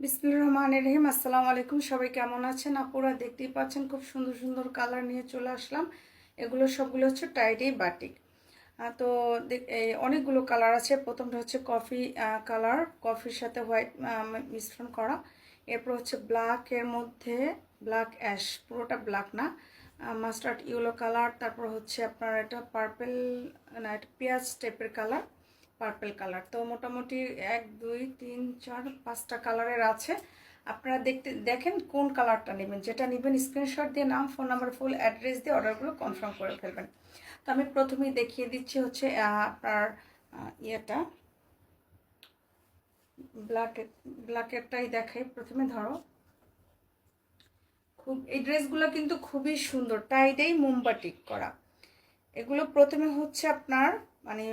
বিসমুর রহমান রহিম। আসসালামু আলাইকুম। সবাই কেমন আছেন? আপুরা দেখতেই পাচ্ছেন খুব সুন্দর সুন্দর কালার নিয়ে চলে আসলাম। এগুলো সবগুলো হচ্ছে টাইডি বাটিক। তো অনেকগুলো কালার আছে। প্রথমটা হচ্ছে কফি কালার, কফির সাথে হোয়াইট মিশ্রণ করা। এরপর হচ্ছে ব্ল্যাকের মধ্যে, ব্ল্যাক অ্যাশ, পুরোটা ব্ল্যাক না। Mustard yellow colour. তারপর হচ্ছে আপনার এটা পার্পেল, না, এটা পেঁয়াজ টাইপের কালার। পার্পেল কালার তো মোটামুটি এক, দুই, তিন, চার, পাঁচটা কালারের আছে। আপনারা দেখতে, দেখেন কোন কালারটা নেবেন। যেটা নেবেন স্ক্রিনশট দিয়ে, নাম ফোন নাম্বার ফুল অ্যাড্রেস দিয়ে অর্ডারগুলো কনফার্ম করে ফেলবেন। তো আমি প্রথমেই দেখিয়ে দিচ্ছি হচ্ছে আপনার ইয়েটা। ব্ল্যাকের ব্ল্যাকেরটাই দেখাই। প্রথমে ধরো। খুব, এই ড্রেসগুলো কিন্তু খুবই সুন্দর। টাইডেই মোমবাটিক করা। এগুলো প্রথমে হচ্ছে আপনার মানে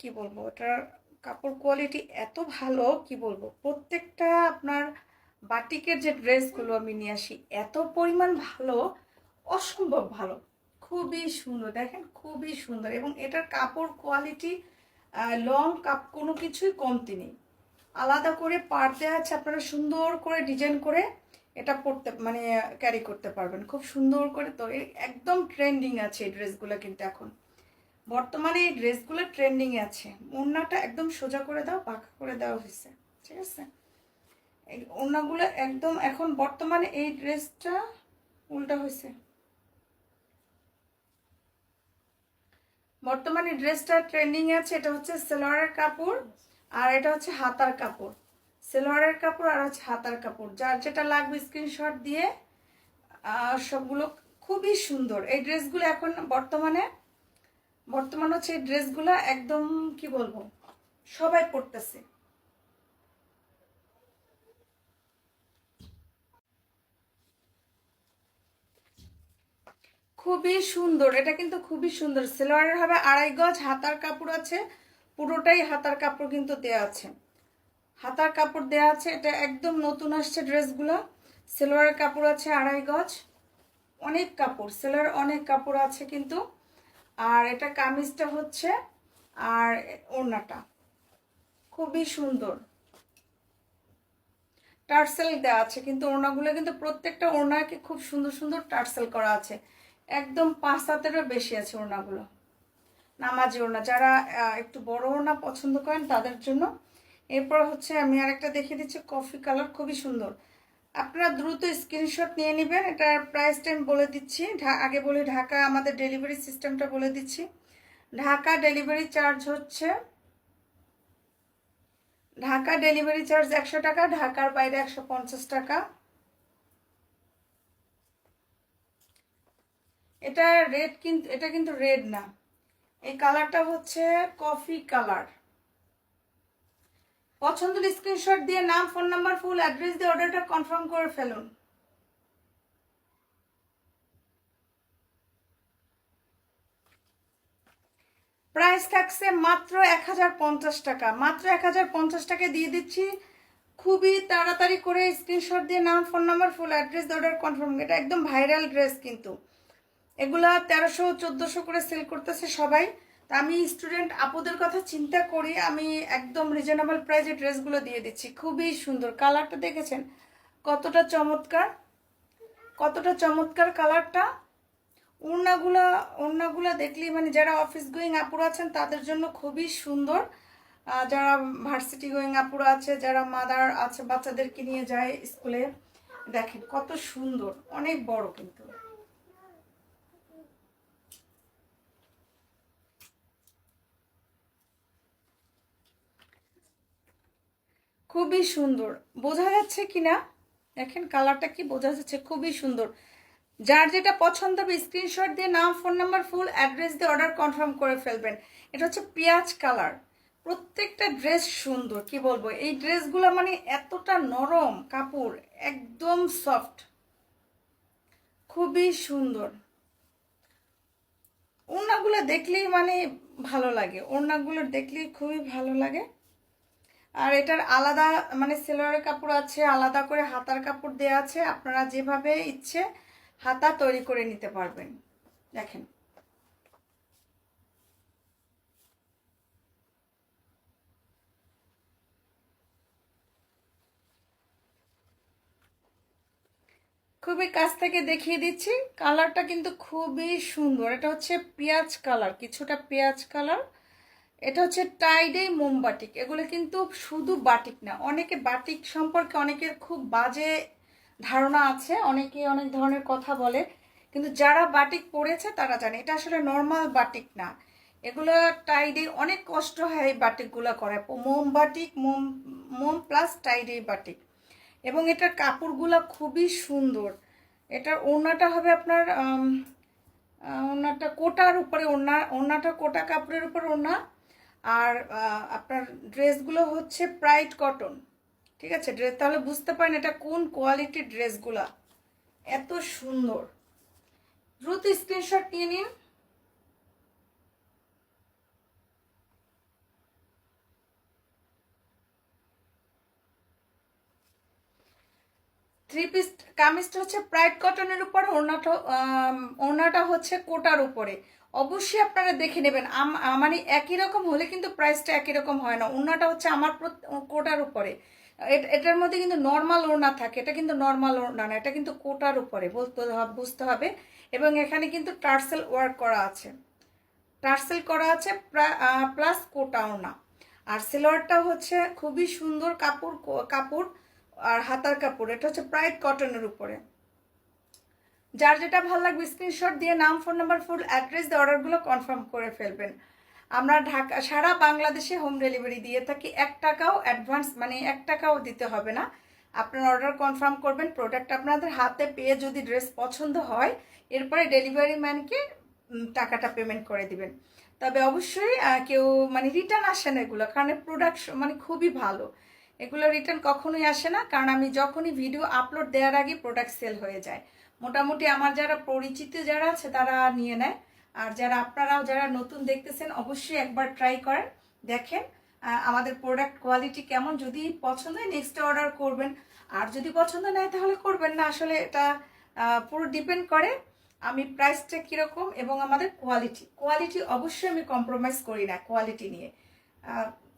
কি বলব? এটার কাপড় কোয়ালিটি এত ভালো, কি বলব? প্রত্যেকটা আপনার বাটিকের যে ড্রেসগুলো আমি নিয়ে আসি, এত পরিমাণ ভালো, অসম্ভব ভালো। খুবই সুন্দর, দেখেন খুবই সুন্দর। এবং এটার কাপড় কোয়ালিটি লং কাপ কোনো কিছুই কমতি নেই। আলাদা করে পার দেওয়া আছে, আপনারা সুন্দর করে ডিজাইন করে এটা পরতে মানে ক্যারি করতে পারবেন। খুব সুন্দর করে তো একদম ট্রেন্ডিং আছে এই ড্রেসগুলো কিন্তু এখন। বর্তমানে এই ড্রেসগুলো ট্রেন্ডিং এ আছে। ওড়নাটা একদম সোজা করে দাও, পাকা করে দেওয়া হয়েছে। ঠিক আছে? এই ওড়নাগুলো একদম এখন বর্তমানে এই ড্রেসটা উল্টা হয়েছে। বর্তমানে ড্রেসটা ট্রেন্ডিং আছে, এটা হচ্ছে সেলোয়ারের কাপড় আর এটা হচ্ছে হাতার কাপড়। সেলোয়ারের কাপড় আর হচ্ছে হাতার কাপড়। যার যেটা লাগবে স্ক্রিনশট দিয়ে সবগুলো খুবই সুন্দর। এই ড্রেসগুলো এখন বর্তমানে বর্তমান হচ্ছে এই ড্রেসগুলো একদম, কি বলব, সবাই পরতেছে। খুবই সুন্দর, এটা কিন্তু খুবই সুন্দর। সেলোয়ারের হবে আড়াই গজ, হাতার কাপড় আছে, পুরোটাই হাতার কাপড় কিন্তু দেয়া আছে। হাতার কাপড় দেয়া আছে, এটা একদম নতুন আসছে ড্রেসগুলো। সেলোয়ারের কাপড় আছে আড়াই গজ, অনেক কাপড়, সেলোয়ার অনেক কাপড় আছে কিন্তু আর এটা কামিজটা হচ্ছে, আর ওড়নাটা। খুবই সুন্দর। টার্সেল দেওয়া আছে, কিন্তু ওড়নাগুলো কিন্তু প্রত্যেকটা ওড়নাকে খুব সুন্দর সুন্দর টার্সেল করা আছে। একদম পাঁচ হাতেরও বেশি আছে ওড়নাগুলো। নামাজি ওড়না। যারা একটু বড় ওড়না পছন্দ করেন তাদের জন্য। এরপর হচ্ছে আমি আরেকটা দেখিয়ে দিচ্ছি, কফি কালার খুবই সুন্দর। আপনারা দ্রুত স্ক্রিনশট নিয়ে নেবেন। এটার প্রাইসটা আমি বলে দিচ্ছি। আগে বলি ঢাকা, আমাদের ডেলিভারি সিস্টেমটা বলে দিচ্ছি। ঢাকা ডেলিভারি চার্জ হচ্ছে ঢাকা ডেলিভারি চার্জ একশো টাকা, ঢাকার বাইরে একশো পঞ্চাশ টাকা। এটা রেড কিন্তু এটা কিন্তু রেড না। এই কালারটা হচ্ছে কফি কালার পছন্দের স্ক্রিনশট দিয়ে নাম ফোন নাম্বার ফুল অ্যাড্রেস দিয়ে অর্ডারটা কনফার্ম করে ফেলুন। প্রাইস থাকছে মাত্র এক হাজার পঞ্চাশ টাকা। মাত্র এক হাজার পঞ্চাশ টাকা দিয়ে দিচ্ছি। খুবই তাড়াতাড়ি করে স্ক্রিনশট দিয়ে নাম ফোন নাম্বার ফুল অ্যাড্রেস দিয়ে অর্ডার কনফার্ম এটা একদম ভাইরাল ড্রেস কিন্তু। এগুলা তেরোশো, চোদ্দোশো করে সেল করতেছে সবাই। তা আমি স্টুডেন্ট আপুদের কথা চিন্তা করি, আমি একদম রিজনেবল প্রাইসে ড্রেসগুলো দিয়ে দিচ্ছি। খুবই সুন্দর কালারটা দেখেছেন? কতটা চমৎকার? কতটা চমৎকার কালারটা? ওড়নাগুলা ওড়নাগুলা দেখলেই মানে যারা অফিস গোয়িং আপুরা আছেন, তাদের জন্য খুবই সুন্দর। যারা ভার্সিটি গোয়িং আপুরা আছে, যারা মাদার আছে, বাচ্চাদেরকে নিয়ে যায় স্কুলে, দেখেন কত সুন্দর, অনেক বড় কিন্তু। খুবই সুন্দর। বোঝা যাচ্ছে কি না দেখেন কালারটা কি বোঝা যাচ্ছে? খুবই সুন্দর। যার যেটা পছন্দ হবে স্ক্রিনশট দিয়ে নাম ফোন নাম্বার ফুল অ্যাড্রেস দিয়ে অর্ডার কনফার্ম করে ফেলবেন। এটা হচ্ছে পেঁয়াজ কালার। প্রত্যেকটা ড্রেস সুন্দর, কি বলব? এই ড্রেসগুলো মানে এতটা নরম কাপড়, একদম সফট খুবই সুন্দর। ওড়নাগুলো দেখলেই মানে ভালো লাগে। ওড়নাগুলো দেখলেই খুবই ভালো লাগে। আর এটার আলাদা মানে সেলোয়ারের কাপড় আছে, আলাদা করে হাতার কাপড় দেওয়া আছে। আপনারা যেভাবে ইচ্ছে হাতা তৈরি করে নিতে পারবেন। দেখেন। খুবই কাছ থেকে দেখিয়ে দিচ্ছি। কালারটা কিন্তু খুবই সুন্দর। এটা হচ্ছে পেঁয়াজ কালার, কিছুটা পেঁয়াজ কালার। এটা হচ্ছে টাইডে মোমবাটিক এগুলো কিন্তু শুধু বাটিক না, অনেকে বাটিক সম্পর্কে অনেকের খুব বাজে ধারণা আছে, অনেকে অনেক ধরনের কথা বলে, কিন্তু যারা বাটিক পড়েছে তারা জানে, এটা আসলে নর্মাল বাটিক না। এগুলো টাইডে, অনেক কষ্ট হয় এই বাটিকগুলো করে মোম বাটিক মোম মোম প্লাস টাইডে বাটিক। এবং এটার কাপড়গুলো খুবই সুন্দর। এটার ওড়নাটা হবে আপনার ওড়নাটা কোটার উপরে ওড়না, ওড়নাটা কোটা কাপড়ের উপর ওড়না আর আপনার ড্রেসগুলো হচ্ছে প্রাইড কটন। ঠিক আছে? ড্রেস, তাহলে বুঝতে পারেন এটা কোন কোয়ালিটির ড্রেসগুলা। এত সুন্দর। দ্রুত স্ক্রিনশট নিয়ে নিন। থ্রি পিস কামিজটা হচ্ছে প্রাইড কটনের উপর, ওড়নাটা ওড়নাটা হচ্ছে কোটার উপরে। অবশ্যই আপনারা দেখে নেবেন। মানে একই রকম হলে কিন্তু প্রাইসটা একই রকম হয় না। ওড়নাটা হচ্ছে আমার কোটার উপরে। এট- এটার মধ্যে কিন্তু নর্মাল ওড়না থাকে। এটা কিন্তু নর্মাল ওড়না না, এটা কিন্তু কোটার উপরে। বলতে বুঝতে হবে। এবং এখানে কিন্তু টার্সেল ওয়ার্ক করা আছে। টার্সেল করা আছে প্লাস কোটা ওড়না। আর সেলোয়ারটা হচ্ছে খুবই সুন্দর কাপড় কাপড় আর হাতার কাপড়। এটা হচ্ছে প্রাইড কটনের উপরে। যার যেটা ভালো লাগবে স্ক্রিনশট দিয়ে নাম ফোন নাম্বার ফুল অ্যাড্রেস দিয়ে অর্ডারগুলো কনফার্ম করে ফেলবেন। আমরা ঢাকা, সারা বাংলাদেশে হোম ডেলিভারি দিয়ে থাকি। এক টাকাও অ্যাডভান্স মানে এক টাকাও দিতে হবে না। আপনার অর্ডার কনফার্ম করবেন প্রোডাক্ট আপনাদের হাতে পেয়ে যদি ড্রেস পছন্দ হয়, এরপরে ডেলিভারি ম্যানকে টাকাটা পেমেন্ট করে দিবেন। তবে অবশ্যই কেউ মানে রিটার্ন আসে না এগুলো, কারণ প্রোডাক্ট মানে খুবই ভালো। এগুলো রিটার্ন কখনোই আসে না, কারণ আমি যখনই ভিডিও আপলোড দেওয়ার আগে প্রোডাক্ট সেল হয়ে যায়। মোটামুটি আমার যারা পরিচিত যারা আছে তারা নিয়ে নেয়। আর যারা আপনারাও যারা নতুন দেখতেছেন, অবশ্যই একবার ট্রাই করেন, দেখেন আমাদের প্রোডাক্ট কোয়ালিটি কেমন। যদি পছন্দ হয় নেক্সট অর্ডার করবেন। আর যদি পছন্দ নেয় তাহলে করবেন না। আসলে এটা পুরো ডিপেন্ড করে আমি প্রাইসটা কীরকম এবং আমাদের কোয়ালিটি কোয়ালিটি অবশ্যই আমি কম্প্রোমাইজ করি না কোয়ালিটি নিয়ে।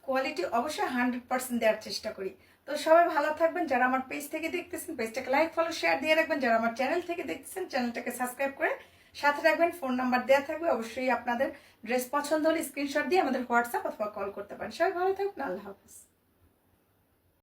কোয়ালিটি অবশ্যই হান্ড্রেড পার্সেন্ট দেওয়ার চেষ্টা করি। তো সবাই ভালো থাকবেন। যারা আমার পেজ থেকে দেখতেছেন পেজটাকে লাইক ফলো শেয়ার দিয়ে রাখবেন। যারা আমার চ্যানেল থেকে দেখতেছেন চ্যানেলটাকে সাবস্ক্রাইব করে সাথে রাখবেন ফোন নাম্বার দেওয়া থাকবে। অবশ্যই আপনাদের ড্রেস পছন্দ হলে স্ক্রিনশট দিয়ে আমাদের হোয়াটসঅ্যাপ অথবা কল করতে পারেন। সবাই ভালো থাকবেন। আল্লাহ হাফিজ।